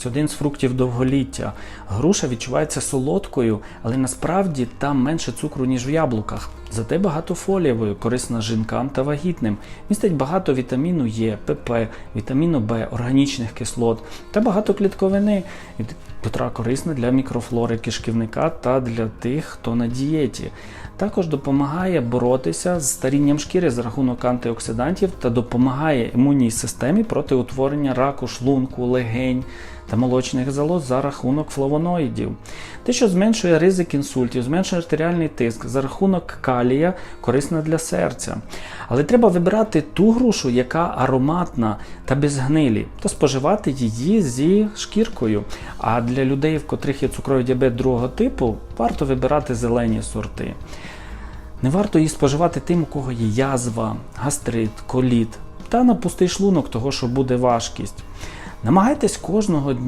це один з фруктів довголіття. Груша відчувається солодкою, але насправді там менше цукру, ніж в яблуках. Зате багато фолієвою, корисна жінкам та вагітним. Містить багато вітаміну Е, ПП, вітаміну Б, органічних кислот та багато клітковини, котра корисна для мікрофлори кишківника та для тих, хто на дієті. Також допомагає боротися з старінням шкіри за рахунок антиоксидантів та допомагає імунній системі проти утворення раку шлунку, легень та молочних залоз за рахунок флавоноїдів. Те, що зменшує ризик інсультів, зменшує артеріальний тиск за рахунок калія, корисна для серця. Але треба вибирати ту грушу, яка ароматна та без гнилі, та споживати її зі шкіркою. А для людей, в котрих є цукровий діабет другого типу, варто вибирати зелені сорти. Не варто її споживати тим, у кого є язва, гастрит, коліт та на пустий шлунок того, що буде важкість. Намагайтесь кожного дня.